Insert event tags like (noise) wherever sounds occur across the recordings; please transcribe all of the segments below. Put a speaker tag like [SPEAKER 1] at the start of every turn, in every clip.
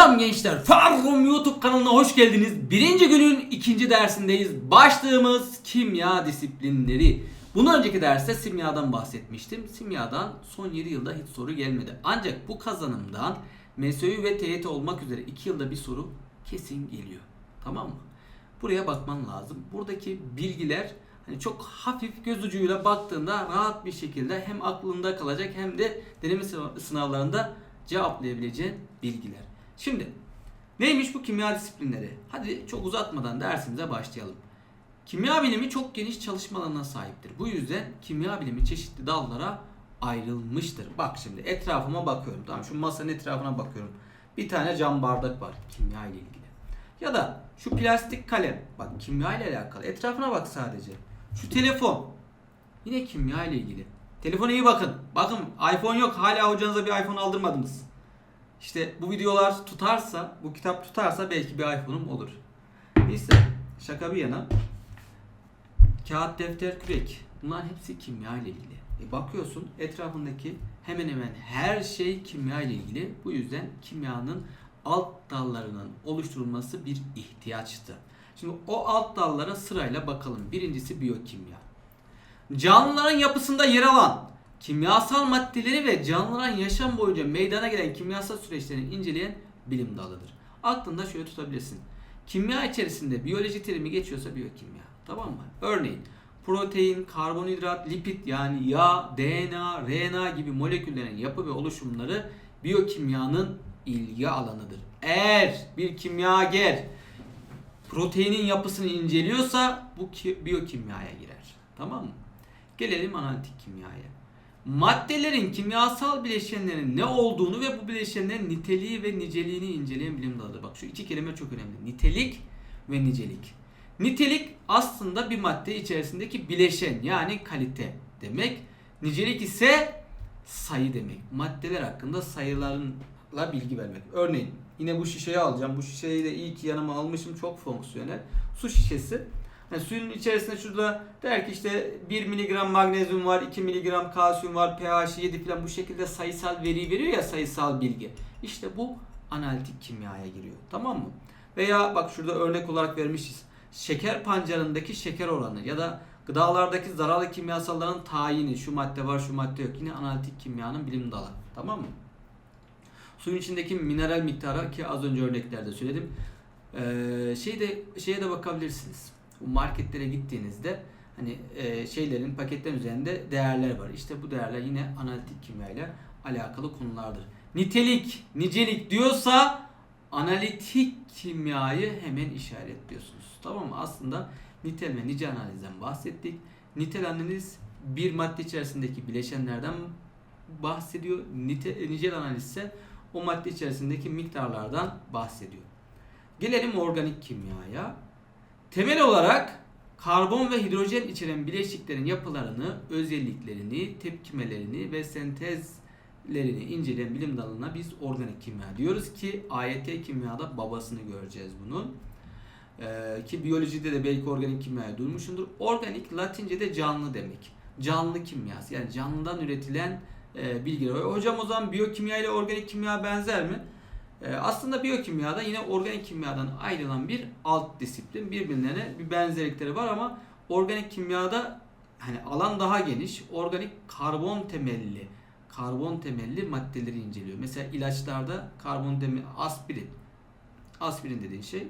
[SPEAKER 1] Selam gençler. Farrum YouTube kanalına hoş geldiniz. Birinci günün ikinci dersindeyiz. Başlığımız kimya disiplinleri. Bundan önceki derste simyadan bahsetmiştim. Simyadan son 7 yılda hiç soru gelmedi. Ancak bu kazanımdan MSÜ ve TYT olmak üzere 2 yılda bir soru kesin geliyor. Tamam mı? Buraya bakman lazım. Buradaki bilgiler hani çok hafif göz ucuyla baktığında rahat bir şekilde hem aklında kalacak hem de deneme sınav- sınavlarında cevaplayabileceğin bilgiler. Şimdi neymiş bu kimya disiplinleri? Hadi çok uzatmadan dersimize başlayalım. Kimya bilimi çok geniş çalışma alanına sahiptir. Bu yüzden kimya bilimi çeşitli dallara ayrılmıştır. Bak şimdi etrafıma bakıyorum. Tamam şu masanın etrafına bakıyorum. Bir tane cam bardak var kimya ile ilgili. Ya da şu plastik kalem. Bak kimya ile alakalı. Etrafına bak sadece. Şu telefon. Yine kimya ile ilgili. Telefona iyi bakın. Bakın iPhone yok. Hala hocanıza bir iPhone aldırmadınız. İşte bu videolar tutarsa, bu kitap tutarsa belki bir iPhone'um olur. Neyse şaka bir yana. Kağıt, defter, kürek. Bunların hepsi kimya ile ilgili. E bakıyorsun etrafındaki hemen hemen her şey kimya ile ilgili. Bu yüzden kimyanın alt dallarının oluşturulması bir ihtiyaçtı. Şimdi o alt dallara sırayla bakalım. Birincisi biyokimya. Canlıların yapısında yer alan kimyasal maddeleri ve canlıların yaşam boyunca meydana gelen kimyasal süreçlerini inceleyen bilim dalıdır. Aklında şöyle tutabilirsin. Kimya içerisinde biyoloji terimi geçiyorsa biyokimya. Tamam mı? Örneğin protein, karbonhidrat, lipid yani yağ, DNA, RNA gibi moleküllerin yapı ve oluşumları biyokimyanın ilgi alanıdır. Eğer bir kimyager proteinin yapısını inceliyorsa bu ki- biyokimyaya girer. Tamam mı? Gelelim analitik kimyaya. Maddelerin kimyasal bileşenlerin ne olduğunu ve bu bileşenlerin niteliği ve niceliğini inceleyen bilim dalıdır. Bak şu iki kelime çok önemli. Nitelik ve nicelik. Nitelik aslında bir madde içerisindeki bileşen yani kalite demek. Nicelik ise sayı demek. Maddeler hakkında sayılarla bilgi vermek. Örneğin yine bu şişeyi alacağım. Bu şişeyi de iyi ki yanıma almışım. Çok fonksiyonel. Su şişesi. Yani suyun içerisinde şurada der ki işte 1 miligram magnezyum var, 2 miligram kalsiyum var, pH 7 falan bu şekilde sayısal veri veriyor ya sayısal bilgi. İşte bu analitik kimyaya giriyor. Tamam mı? Veya bak şurada örnek olarak vermişiz. Şeker pancarındaki şeker oranı ya da gıdalardaki zararlı kimyasalların tayini, şu madde var, şu madde yok. Yine analitik kimyanın bilim dalı. Tamam mı? Suyun içindeki mineral miktarı ki az önce örneklerde söyledim. Ee, şeyde şeye de bakabilirsiniz. Bu marketlere gittiğinizde hani e, şeylerin paketlerin üzerinde değerler var. İşte bu değerler yine analitik kimya ile alakalı konulardır. Nitelik, nicelik diyorsa analitik kimyayı hemen işaretliyorsunuz. Tamam mı? Aslında nitel ve nicel analizden bahsettik. Nitel analiz bir madde içerisindeki bileşenlerden bahsediyor. Nite, nicel analiz ise o madde içerisindeki miktarlardan bahsediyor. Gelelim organik kimyaya. Temel olarak karbon ve hidrojen içeren bileşiklerin yapılarını, özelliklerini, tepkimelerini ve sentezlerini inceleyen bilim dalına biz organik kimya diyoruz ki AYT kimyada babasını göreceğiz bunun. Ee, ki biyolojide de belki organik kimyayı duymuşsundur. Organik Latince'de canlı demek. Canlı kimyası yani canlıdan üretilen e, bilgiler. Hocam o zaman biyokimya ile organik kimya benzer mi? Ee, aslında biyokimyada yine organik kimyadan ayrılan bir alt disiplin. Birbirlerine bir benzerlikleri var ama organik kimyada hani alan daha geniş. Organik karbon temelli karbon temelli maddeleri inceliyor. Mesela ilaçlarda karbon temelli aspirin. Aspirin dediğin şey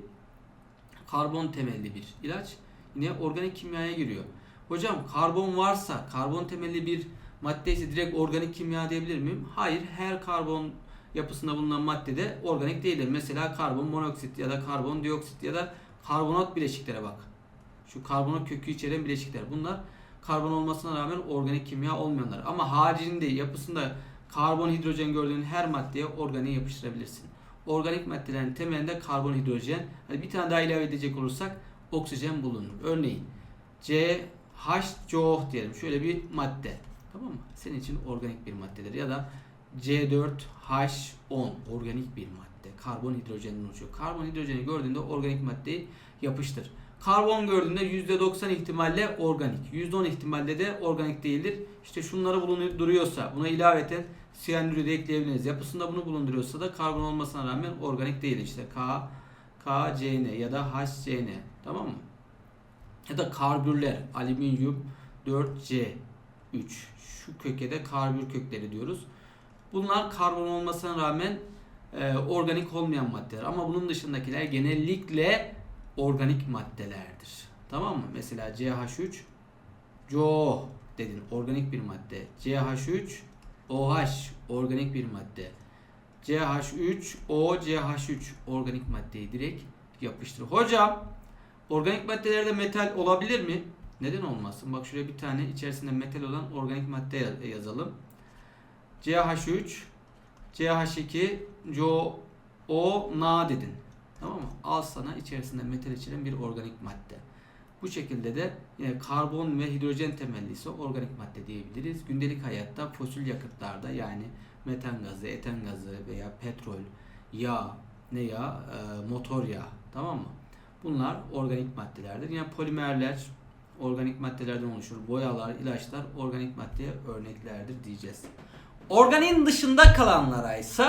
[SPEAKER 1] karbon temelli bir ilaç. Yine organik kimyaya giriyor. Hocam karbon varsa, karbon temelli bir madde direkt organik kimya diyebilir miyim? Hayır, her karbon yapısında bulunan madde de organik değildir. Mesela karbon monoksit ya da karbon dioksit ya da karbonat bileşiklere bak. Şu karbonat kökü içeren bileşikler. Bunlar karbon olmasına rağmen organik kimya olmayanlar. Ama haricinde yapısında karbon hidrojen gördüğün her maddeye organiği yapıştırabilirsin. Organik maddelerin temelinde karbon hidrojen. Hadi bir tane daha ilave edecek olursak oksijen bulunur. Örneğin CHCO diyelim. Şöyle bir madde. Tamam mı? Senin için organik bir maddedir. Ya da C4H10 organik bir madde. Karbon hidrojenden oluşuyor. Karbon hidrojeni gördüğünde organik maddeyi yapıştır. Karbon gördüğünde %90 ihtimalle organik. %10 ihtimalle de organik değildir. İşte şunları bulunduruyorsa buna ilaveten siyanürü de ekleyebiliriz. Yapısında bunu bulunduruyorsa da karbon olmasına rağmen organik değil. İşte K, KCN ya da HCN. Tamam mı? Ya da karbürler. Alüminyum 4C3. Şu köke de karbür kökleri diyoruz. Bunlar karbon olmasına rağmen e, organik olmayan maddeler. Ama bunun dışındakiler genellikle organik maddelerdir. Tamam mı? Mesela CH3 CO dedin organik bir madde. CH3 OH organik bir madde. CH3 OCH3 organik maddeyi direkt yapıştır. Hocam organik maddelerde metal olabilir mi? Neden olmasın? Bak şuraya bir tane içerisinde metal olan organik madde yaz- yazalım. CH3 CH2 CO Na dedin. Tamam mı? Al sana içerisinde metal içeren bir organik madde. Bu şekilde de yine karbon ve hidrojen temelli ise organik madde diyebiliriz. Gündelik hayatta fosil yakıtlarda yani metan gazı, eten gazı veya petrol, yağ, ne yağ, Ee, motor yağı tamam mı? Bunlar organik maddelerdir. Yine polimerler organik maddelerden oluşur. Boyalar, ilaçlar organik maddeye örneklerdir diyeceğiz. Organin dışında kalanlara ise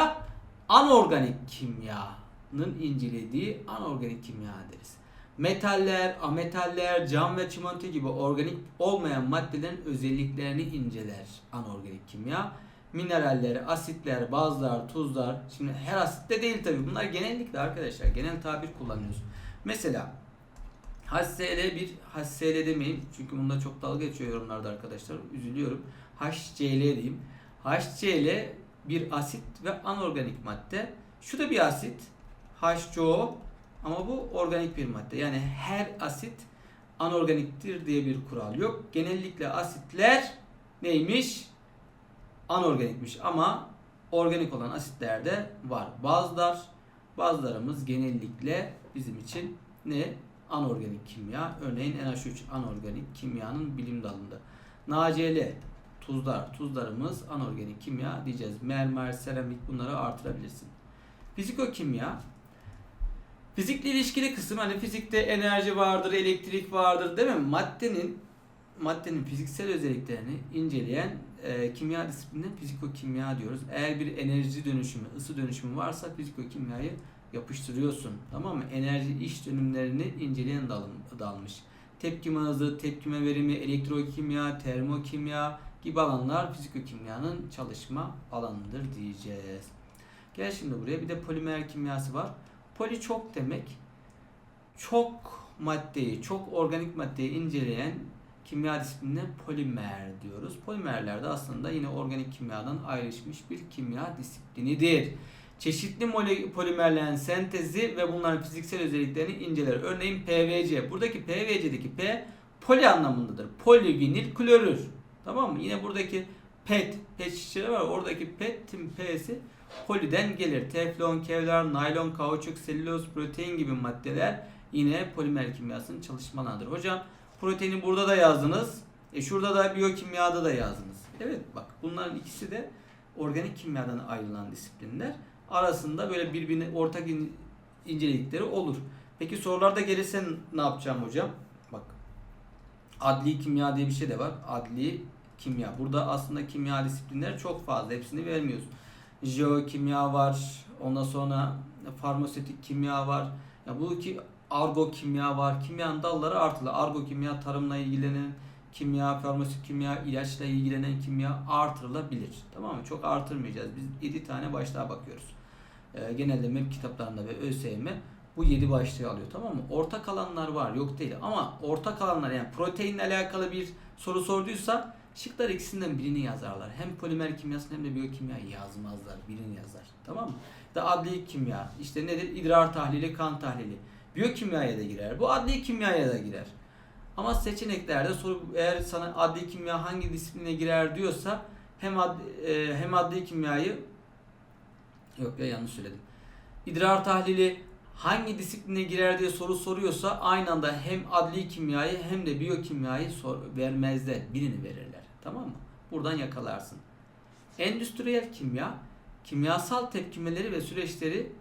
[SPEAKER 1] anorganik kimyanın incelediği anorganik kimya deriz. Metaller, ametaller, cam ve çimento gibi organik olmayan maddelerin özelliklerini inceler anorganik kimya. Mineraller, asitler, bazlar, tuzlar. Şimdi her asit de değil tabi. Bunlar genellikle arkadaşlar genel tabir kullanıyoruz. Mesela HCl bir HCl demeyeyim çünkü bunda çok dalga geçiyor yorumlarda arkadaşlar. Üzülüyorum. HCl diyeyim. HCl bir asit ve anorganik madde. Şu da bir asit. H2O ama bu organik bir madde. Yani her asit anorganiktir diye bir kural yok. Genellikle asitler neymiş? Anorganikmiş ama organik olan asitler de var. Bazılar bazılarımız genellikle bizim için ne? Anorganik kimya. Örneğin NH3 anorganik kimyanın bilim dalında. NaCl tuzlar. Tuzlarımız anorganik kimya diyeceğiz. Mermer, seramik bunları artırabilirsin. Fizikokimya Fizikle ilişkili kısım hani fizikte enerji vardır, elektrik vardır değil mi? Maddenin maddenin fiziksel özelliklerini inceleyen e, kimya disiplinine fizikokimya diyoruz. Eğer bir enerji dönüşümü, ısı dönüşümü varsa fizikokimyayı yapıştırıyorsun. Tamam mı? Enerji iş dönümlerini inceleyen dalın, dalmış. Tepkime hızı, tepkime verimi, elektrokimya, termokimya gibi alanlar fizikokimyanın çalışma alanıdır diyeceğiz. Gel şimdi buraya bir de polimer kimyası var. Poli çok demek. Çok maddeyi, çok organik maddeyi inceleyen kimya disiplinine polimer diyoruz. Polimerler de aslında yine organik kimyadan ayrışmış bir kimya disiplinidir. Çeşitli polimerlerin sentezi ve bunların fiziksel özelliklerini inceler. Örneğin PVC. Buradaki PVC'deki P poli anlamındadır. Polivinil klorür. Tamam mı? Yine buradaki PET, PET şişeleri var. Oradaki PET'in P'si poliden gelir. Teflon, kevlar, naylon, kauçuk, selüloz, protein gibi maddeler yine polimer kimyasının çalışmalarıdır. Hocam proteini burada da yazdınız. E şurada da biyokimyada da yazdınız. Evet bak bunların ikisi de organik kimyadan ayrılan disiplinler. Arasında böyle birbirine ortak in- incelikleri olur. Peki sorularda gelirse ne yapacağım hocam? Bak adli kimya diye bir şey de var. Adli kimya. Burada aslında kimya disiplinleri çok fazla. Hepsini vermiyoruz. Jeokimya var. Ondan sonra farmasötik kimya var. Ya bu ki argo kimya var. Kimyanın dalları artılı. Argo kimya tarımla ilgilenen kimya, farmasötik kimya, ilaçla ilgilenen kimya artırılabilir. Tamam mı? Çok artırmayacağız. Biz 7 tane başlığa bakıyoruz. Ee, genelde MEP kitaplarında ve ÖSYM bu 7 başlığı alıyor. Tamam mı? Ortak alanlar var. Yok değil. Ama ortak alanlar yani proteinle alakalı bir soru sorduysa şıklar ikisinden birini yazarlar. Hem polimer kimyasını hem de biyokimyayı yazmazlar. Birini yazar. Tamam mı? Da adli kimya. işte nedir? İdrar tahlili, kan tahlili. Biyokimyaya da girer. Bu adli kimyaya da girer. Ama seçeneklerde soru eğer sana adli kimya hangi disipline girer diyorsa hem adli, e, hem adli kimyayı yok ya yanlış söyledim. İdrar tahlili hangi disipline girer diye soru soruyorsa aynı anda hem adli kimyayı hem de biyokimyayı sor, vermezler. Birini verirler. Tamam mı? Buradan yakalarsın. Endüstriyel kimya kimyasal tepkimeleri ve süreçleri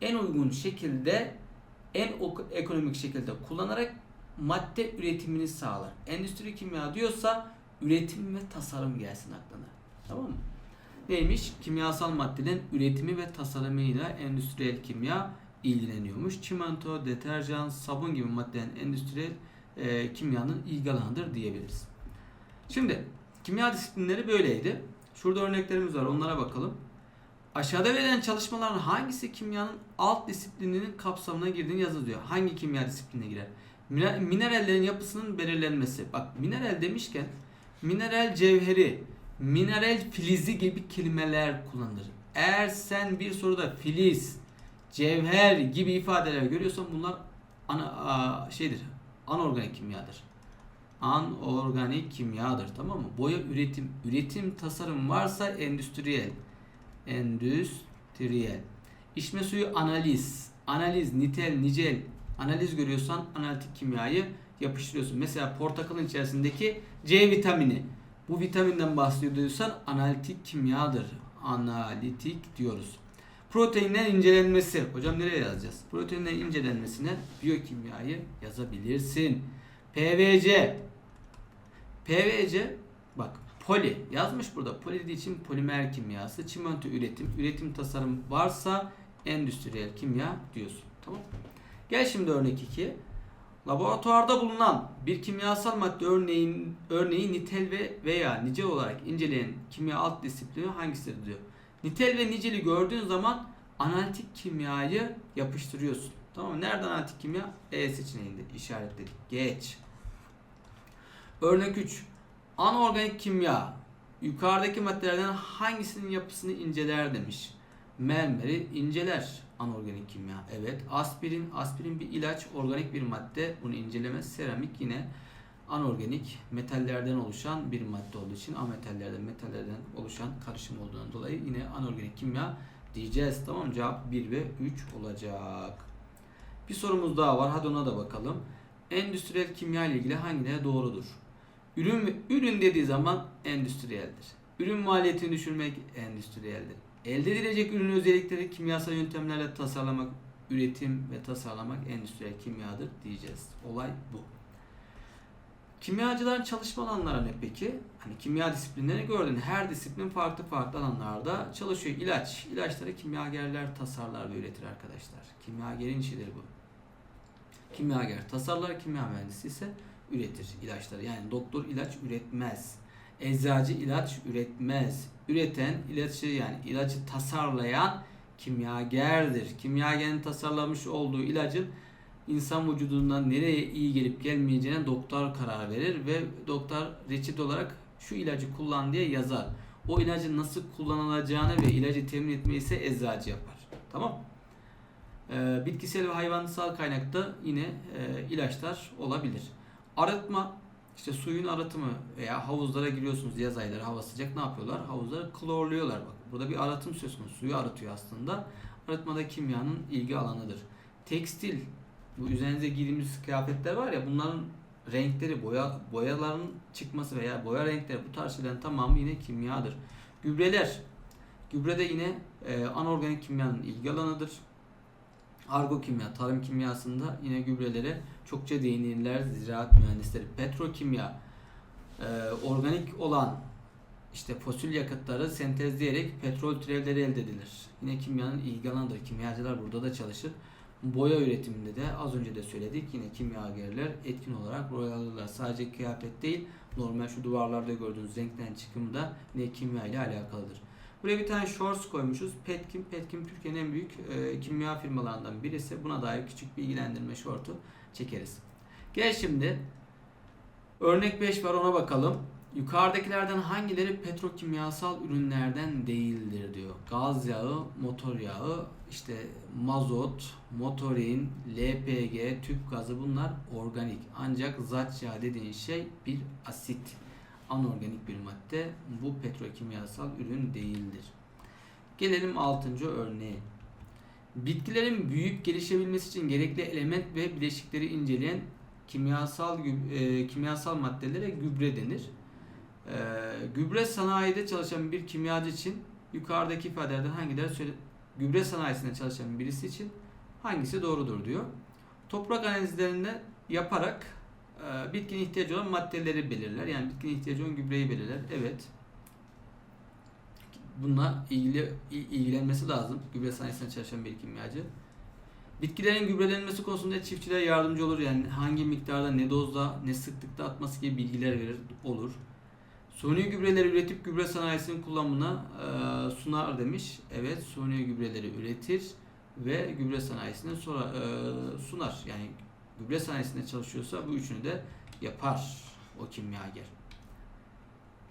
[SPEAKER 1] en uygun şekilde en ekonomik şekilde kullanarak madde üretimini sağlar. Endüstri kimya diyorsa üretim ve tasarım gelsin aklına. Tamam mı? Neymiş? Kimyasal maddelerin üretimi ve tasarımıyla endüstriyel kimya ilgileniyormuş. Çimento, deterjan, sabun gibi maddelerin endüstriyel e, kimyanın ilgi diyebiliriz. Şimdi kimya disiplinleri böyleydi. Şurada örneklerimiz var onlara bakalım. Aşağıda verilen çalışmaların hangisi kimyanın alt disiplininin kapsamına girdiğini yazılıyor. Hangi kimya disiplinine girer? Mine- Minerallerin yapısının belirlenmesi. Bak mineral demişken mineral cevheri, mineral filizi gibi kelimeler kullanılır. Eğer sen bir soruda filiz, cevher gibi ifadeler görüyorsan bunlar ana, a, şeydir. Anorganik kimyadır. Anorganik kimyadır tamam mı? Boya üretim, üretim tasarım varsa endüstriyel. Endüstriyel. İçme suyu analiz. Analiz, nitel, nicel. Analiz görüyorsan analitik kimyayı yapıştırıyorsun. Mesela portakalın içerisindeki C vitamini. Bu vitaminden bahsediyorsan analitik kimyadır. Analitik diyoruz. Proteinlerin incelenmesi. Hocam nereye yazacağız? Proteinlerin incelenmesine biyokimyayı yazabilirsin. PVC. PVC bak poli yazmış burada. Poli dediği için polimer kimyası, çimento üretim, üretim tasarım varsa endüstriyel kimya diyorsun. Tamam Gel şimdi örnek 2. Laboratuvarda bulunan bir kimyasal madde örneğin örneği nitel ve veya nicel olarak inceleyen kimya alt disiplini hangisidir diyor. Nitel ve niceli gördüğün zaman analitik kimyayı yapıştırıyorsun. Tamam mı? Nerede analitik kimya? E seçeneğinde işaretledik. Geç. Örnek 3. Anorganik kimya yukarıdaki maddelerden hangisinin yapısını inceler demiş. Mermeri inceler anorganik kimya. Evet. Aspirin, aspirin bir ilaç, organik bir madde. Bunu incelemez. Seramik yine anorganik metallerden oluşan bir madde olduğu için ametallerden, metallerden oluşan karışım olduğundan dolayı yine anorganik kimya diyeceğiz. Tamam mı? Cevap 1 ve 3 olacak. Bir sorumuz daha var. Hadi ona da bakalım. Endüstriyel kimya ile ilgili hangileri doğrudur? Ürün ürün dediği zaman endüstriyeldir. Ürün maliyetini düşürmek endüstriyeldir. Elde edilecek ürün özellikleri kimyasal yöntemlerle tasarlamak, üretim ve tasarlamak endüstriyel kimyadır diyeceğiz. Olay bu. Kimyacıların çalışma alanları ne peki? Hani kimya disiplinlerini gördün. Her disiplin farklı farklı alanlarda çalışıyor. İlaç. İlaçları kimyagerler tasarlar ve üretir arkadaşlar. Kimyagerin işidir bu. Kimyager tasarlar, kimya mühendisi ise üretir ilaçları. Yani doktor ilaç üretmez. Eczacı ilaç üretmez. Üreten ilacı yani ilacı tasarlayan kimyagerdir. Kimyagerin tasarlamış olduğu ilacın insan vücudundan nereye iyi gelip gelmeyeceğine doktor karar verir ve doktor reçete olarak şu ilacı kullan diye yazar. O ilacın nasıl kullanılacağını ve ilacı temin etmeyi ise eczacı yapar. Tamam ee, bitkisel ve hayvansal kaynakta yine e, ilaçlar olabilir. Arıtma, işte suyun arıtımı veya havuzlara giriyorsunuz yaz ayları hava sıcak ne yapıyorlar? Havuzları klorluyorlar. Bak burada bir arıtım söz konusu. Suyu arıtıyor aslında. Arıtmada kimyanın ilgi alanıdır. Tekstil, bu üzerinize giydiğimiz kıyafetler var ya bunların renkleri, boya boyaların çıkması veya boya renkleri bu tarz şeylerin tamamı yine kimyadır. Gübreler, gübre de yine e, anorganik kimyanın ilgi alanıdır. Argo kimya, tarım kimyasında yine gübrelere çokça değinirler ziraat mühendisleri. Petrokimya, e, organik olan işte fosil yakıtları sentezleyerek petrol türevleri elde edilir. Yine kimyanın ilgi. Kimyacılar burada da çalışır. Boya üretiminde de az önce de söyledik. Yine kimyagerler etkin olarak rol alırlar. Sadece kıyafet değil, normal şu duvarlarda gördüğünüz renkten çıkım da yine kimya ile alakalıdır. Buraya bir tane shorts koymuşuz. Petkim. Petkim Türkiye'nin en büyük e, kimya firmalarından birisi. Buna dair küçük bilgilendirme shortu çekeriz. Gel şimdi. Örnek 5 var ona bakalım. Yukarıdakilerden hangileri petrokimyasal ürünlerden değildir diyor. Gaz yağı, motor yağı, işte mazot, motorin, LPG, tüp gazı bunlar organik. Ancak zat yağı dediğin şey bir asit. Anorganik bir madde. Bu petrokimyasal ürün değildir. Gelelim 6. örneğe. Bitkilerin büyüyüp gelişebilmesi için gerekli element ve bileşikleri inceleyen kimyasal e, kimyasal maddelere gübre denir. E, gübre sanayide çalışan bir kimyacı için yukarıdaki ifadelerden hangileri söyle gübre sanayisinde çalışan birisi için hangisi doğrudur diyor. Toprak analizlerinde yaparak e, bitkinin ihtiyacı olan maddeleri belirler. Yani bitkinin ihtiyacı olan gübreyi belirler. Evet. Bununla ilgili il- ilgilenmesi lazım. Gübre sanayisinde çalışan bir kimyacı. Bitkilerin gübrelenmesi konusunda çiftçilere yardımcı olur. Yani hangi miktarda, ne dozda, ne sıklıkta atması gibi bilgiler verir, olur. Suni gübreleri üretip gübre sanayisinin kullanımına e, sunar demiş. Evet, suni gübreleri üretir ve gübre sanayisine sonra e, sunar. Yani gübre sanayisinde çalışıyorsa bu üçünü de yapar o kimyager.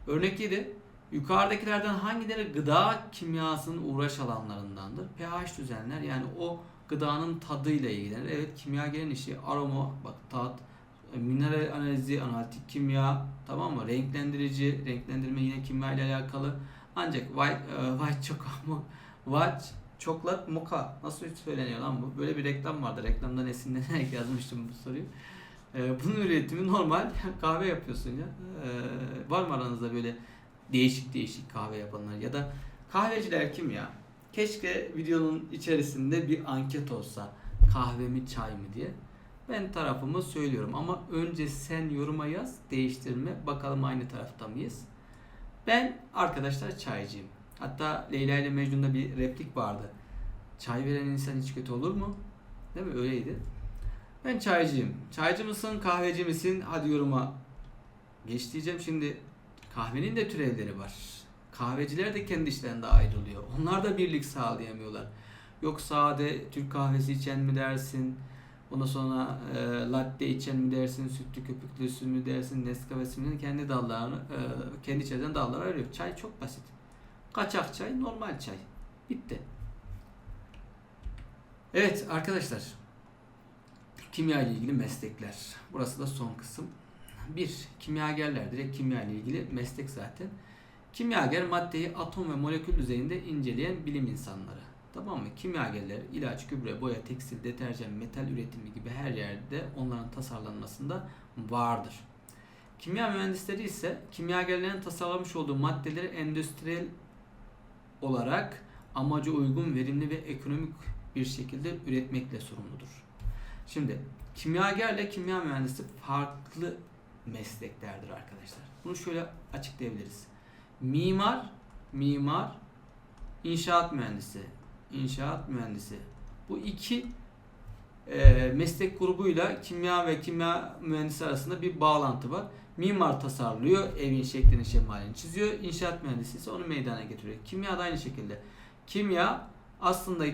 [SPEAKER 1] Örnek 7. Yukarıdakilerden hangileri gıda kimyasının uğraş alanlarındandır? pH düzenler yani o gıdanın tadıyla ilgilenir. Evet kimyagerin işi aroma, bak tat, e, mineral analizi, analitik kimya, tamam mı? Renklendirici, renklendirme yine kimya ile alakalı. Ancak white, e, white chocolate, (laughs) white chocolate mocha nasıl söyleniyor lan bu? Böyle bir reklam vardı. Reklamdan esinlenerek yazmıştım bu soruyu. E, bunun üretimi normal (laughs) kahve yapıyorsun ya. E, var mı aranızda böyle değişik değişik kahve yapanlar ya da kahveciler kim ya? Keşke videonun içerisinde bir anket olsa kahve mi çay mı diye. Ben tarafımı söylüyorum ama önce sen yoruma yaz, değiştirme. Bakalım aynı tarafta mıyız? Ben arkadaşlar çaycıyım. Hatta Leyla ile Mecnun'da bir replik vardı. Çay veren insan hiç kötü olur mu? Değil mi? Öyleydi. Ben çaycıyım. Çaycı mısın, kahveci misin? Hadi yoruma geç diyeceğim. Şimdi kahvenin de türevleri var. Kahveciler de kendi işlerinde ayrılıyor. Onlar da birlik sağlayamıyorlar. Yok sade Türk kahvesi içen mi dersin? Ondan sonra e, latte içen mi dersin, sütlü köpüklüsü mü dersin, Nescafe'si mi kendi dallarını, e, kendi içeriden dallara ayırıyor. Çay çok basit. Kaçak çay, normal çay. Bitti. Evet arkadaşlar. Kimya ile ilgili meslekler. Burası da son kısım. Bir, kimyagerler direkt kimya ile ilgili meslek zaten. Kimyager maddeyi atom ve molekül düzeyinde inceleyen bilim insanları. Tamam mı? Kimyagerler ilaç, gübre, boya, tekstil, deterjan, metal üretimi gibi her yerde onların tasarlanmasında vardır. Kimya mühendisleri ise kimyagerlerin tasarlamış olduğu maddeleri endüstriyel olarak amaca uygun, verimli ve ekonomik bir şekilde üretmekle sorumludur. Şimdi kimyagerle kimya mühendisi farklı mesleklerdir arkadaşlar. Bunu şöyle açıklayabiliriz. Mimar, mimar, inşaat mühendisi, inşaat mühendisi. Bu iki e, meslek grubuyla kimya ve kimya mühendisi arasında bir bağlantı var. Mimar tasarlıyor, evin şeklini şemalini çiziyor. İnşaat mühendisi ise onu meydana getiriyor. Kimya da aynı şekilde. Kimya aslında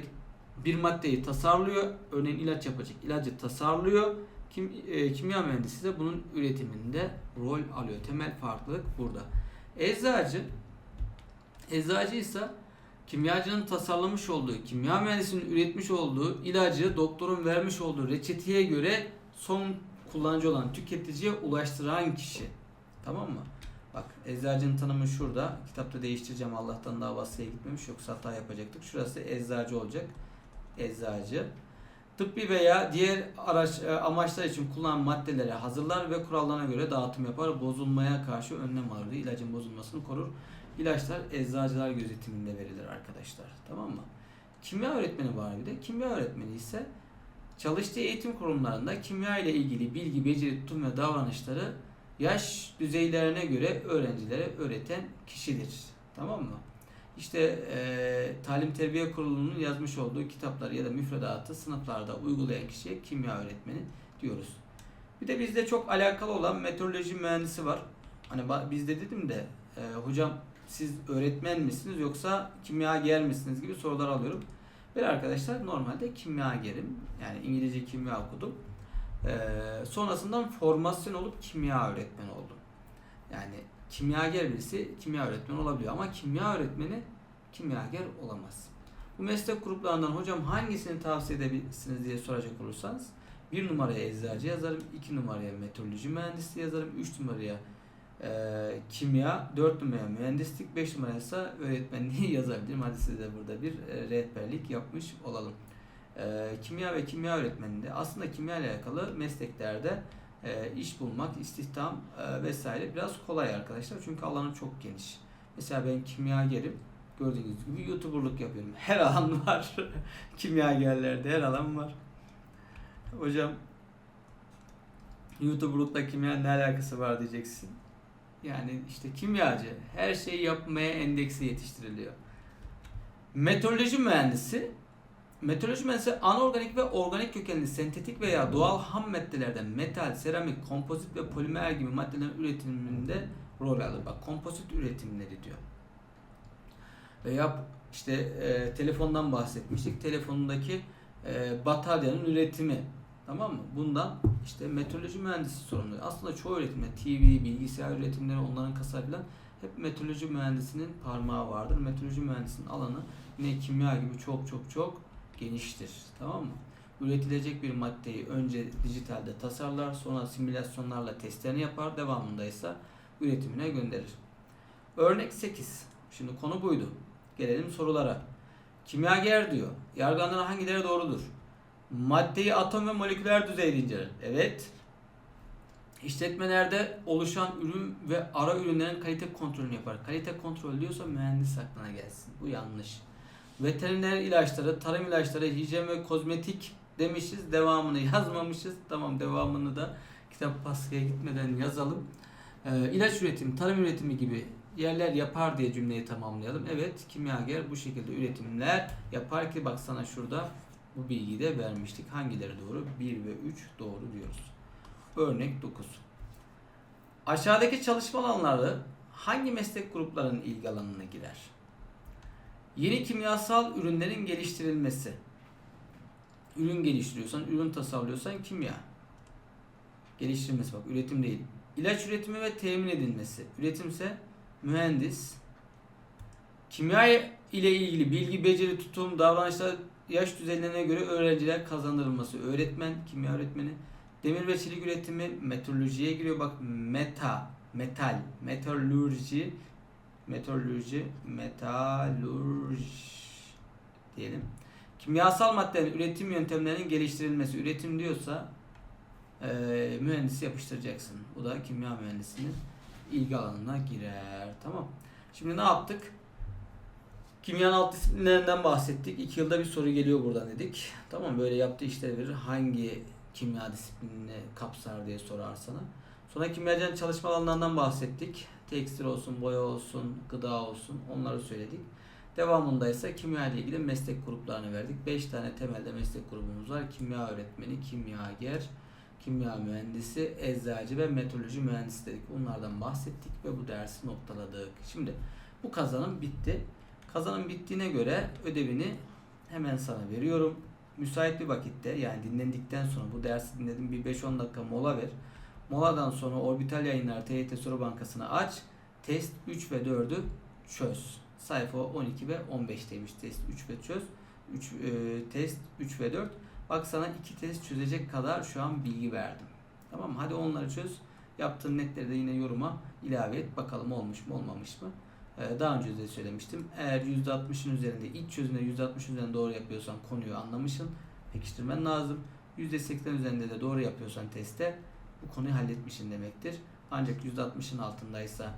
[SPEAKER 1] bir maddeyi tasarlıyor. Örneğin ilaç yapacak. ilacı tasarlıyor. Kim, e, kimya mühendisi de bunun üretiminde rol alıyor. Temel farklılık burada. Eczacı eczacı ise kimyacının tasarlamış olduğu, kimya mühendisinin üretmiş olduğu ilacı doktorun vermiş olduğu reçeteye göre son kullanıcı olan tüketiciye ulaştıran kişi. Tamam mı? Bak eczacının tanımı şurada. Kitapta değiştireceğim. Allah'tan davasıya gitmemiş. Yoksa hata yapacaktık. Şurası eczacı olacak. Eczacı. Tıbbi veya diğer araç e, amaçlar için kullanılan maddeleri hazırlar ve kurallarına göre dağıtım yapar. Bozulmaya karşı önlem alır. İlacın bozulmasını korur. İlaçlar eczacılar gözetiminde verilir arkadaşlar. Tamam mı? Kimya öğretmeni var bir de. Kimya öğretmeni ise çalıştığı eğitim kurumlarında kimya ile ilgili bilgi, beceri, tutum ve davranışları yaş düzeylerine göre öğrencilere öğreten kişidir. Tamam mı? İşte e, Talim Terbiye Kurulu'nun yazmış olduğu kitapları ya da müfredatı sınıflarda uygulayan kişiye kimya öğretmeni diyoruz. Bir de bizde çok alakalı olan meteoroloji mühendisi var. Hani bizde dedim de e, hocam siz öğretmen misiniz yoksa kimyager misiniz gibi sorular alıyorum. Ben arkadaşlar normalde kimyagerim. Yani İngilizce kimya okudum. Ee, sonrasından formasyon olup kimya öğretmeni oldum. Yani kimyager birisi kimya öğretmeni olabiliyor ama kimya öğretmeni kimyager olamaz. Bu meslek gruplarından hocam hangisini tavsiye edebilirsiniz diye soracak olursanız bir numaraya eczacı yazarım, iki numaraya meteoroloji mühendisliği yazarım, üç numaraya e, kimya, dört numaraya mühendislik, beş numaraya ise öğretmenliği (laughs) yazabilirim. Hadi size burada bir e, rehberlik yapmış olalım. E, kimya ve kimya öğretmeninde aslında kimya ile alakalı mesleklerde e, iş bulmak, istihdam e, vesaire biraz kolay arkadaşlar. Çünkü alanı çok geniş. Mesela ben kimyagerim. Gördüğünüz gibi YouTuber'lık yapıyorum. Her alan (laughs) var. Kimyagerlerde her alan var. Hocam YouTuber'lıkla kimya ne alakası var diyeceksin. Yani işte kimyacı her şeyi yapmaya endeksi yetiştiriliyor. Meteoroloji mühendisi Meteoroloji mühendisi anorganik ve organik kökenli sentetik veya doğal ham maddelerden metal, seramik, kompozit ve polimer gibi maddelerin üretiminde rol alır. Bak kompozit üretimleri diyor. Veya işte e, telefondan bahsetmiştik. Telefondaki e, bataryanın üretimi. Tamam mı? Bundan işte meteoroloji mühendisi sorumlu. Aslında çoğu üretimde TV, bilgisayar üretimleri, onların kasayı falan hep meteoroloji mühendisinin parmağı vardır. Meteoroloji mühendisinin alanı yine kimya gibi çok çok çok geniştir. Tamam mı? Üretilecek bir maddeyi önce dijitalde tasarlar, sonra simülasyonlarla testlerini yapar, devamında ise üretimine gönderir. Örnek 8. Şimdi konu buydu. Gelelim sorulara. Kimyager diyor. Yargılanan hangileri doğrudur? Maddeyi atom ve moleküler düzeyde inceler. Evet. İşletmelerde oluşan ürün ve ara ürünlerin kalite kontrolünü yapar. Kalite kontrol diyorsa mühendis aklına gelsin. Bu yanlış. Veteriner ilaçları, tarım ilaçları, hijyen ve kozmetik demişiz. Devamını (laughs) yazmamışız. Tamam devamını da kitap baskıya gitmeden yazalım. Ee, ilaç üretimi, tarım üretimi gibi yerler yapar diye cümleyi tamamlayalım. Evet kimyager bu şekilde üretimler yapar ki bak sana şurada bu bilgiyi de vermiştik. Hangileri doğru? 1 ve 3 doğru diyoruz. Örnek 9. Aşağıdaki çalışma alanları hangi meslek gruplarının ilgi alanına girer? Yeni kimyasal ürünlerin geliştirilmesi. Ürün geliştiriyorsan, ürün tasarlıyorsan kimya. Geliştirilmesi bak üretim değil. İlaç üretimi ve temin edilmesi. Üretimse mühendis. Kimya ile ilgili bilgi, beceri, tutum, davranışlar yaş düzeylerine göre öğrenciler kazandırılması. Öğretmen, kimya öğretmeni. Demir ve çelik üretimi metalurjiye giriyor. Bak meta, metal, metalurji, metalurji, metalurji diyelim. Kimyasal maddelerin üretim yöntemlerinin geliştirilmesi. Üretim diyorsa e, mühendisi yapıştıracaksın. Bu da kimya mühendisinin ilgi alanına girer. Tamam. Şimdi ne yaptık? Kimyanın alt disiplinlerinden bahsettik. İki yılda bir soru geliyor buradan dedik. Tamam böyle yaptığı işleri verir. Hangi kimya disiplinini kapsar diye sorar sana. Sonra kimyacının çalışma alanlarından bahsettik. Tekstil olsun, boya olsun, gıda olsun onları söyledik. Devamında ise kimya ile ilgili meslek gruplarını verdik. 5 tane temelde meslek grubumuz var. Kimya öğretmeni, kimyager, kimya mühendisi, eczacı ve meteoroloji mühendisi dedik. Bunlardan bahsettik ve bu dersi noktaladık. Şimdi bu kazanım bitti. Kazanım bittiğine göre ödevini hemen sana veriyorum. Müsait bir vakitte yani dinlendikten sonra bu dersi dinledim bir 5-10 dakika mola ver. Moladan sonra orbital yayınlar TYT soru bankasını aç. Test 3 ve 4'ü çöz. Sayfa 12 ve 15'teymiş test 3 ve çöz. 3 e, test 3 ve 4. Bak sana 2 test çözecek kadar şu an bilgi verdim. Tamam mı? Hadi onları çöz. Yaptığın netleri de yine yoruma ilave et. Bakalım olmuş mu olmamış mı? Ee, daha önce de söylemiştim. Eğer %60'ın üzerinde ilk çözümde %60 üzerinde doğru yapıyorsan konuyu anlamışsın. Pekiştirmen lazım. %80 üzerinde de doğru yapıyorsan testte bu konuyu halletmişsin demektir. Ancak %60'ın altındaysa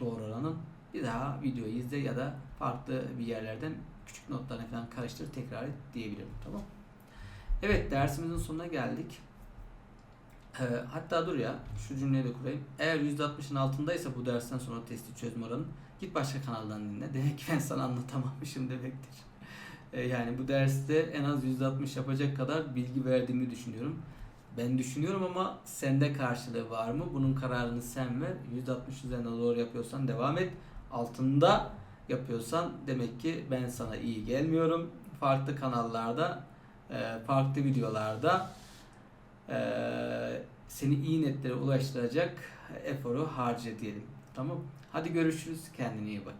[SPEAKER 1] doğru oranın bir daha videoyu izle ya da farklı bir yerlerden küçük notlarını falan karıştır tekrar et diyebilirim. Tamam. Evet dersimizin sonuna geldik. Ee, hatta dur ya şu cümleyi de kurayım. Eğer %60'ın altındaysa bu dersten sonra testi çözme oranı git başka kanaldan dinle. (laughs) Demek ki ben sana anlatamamışım demektir. Ee, yani bu derste en az %60 yapacak kadar bilgi verdiğimi düşünüyorum. Ben düşünüyorum ama sende karşılığı var mı? Bunun kararını sen ver. %60 üzerinde doğru yapıyorsan devam et. Altında yapıyorsan demek ki ben sana iyi gelmiyorum. Farklı kanallarda, e, farklı videolarda e, seni iyi netlere ulaştıracak eforu harca diyelim. Tamam. Hadi görüşürüz. Kendine iyi bak.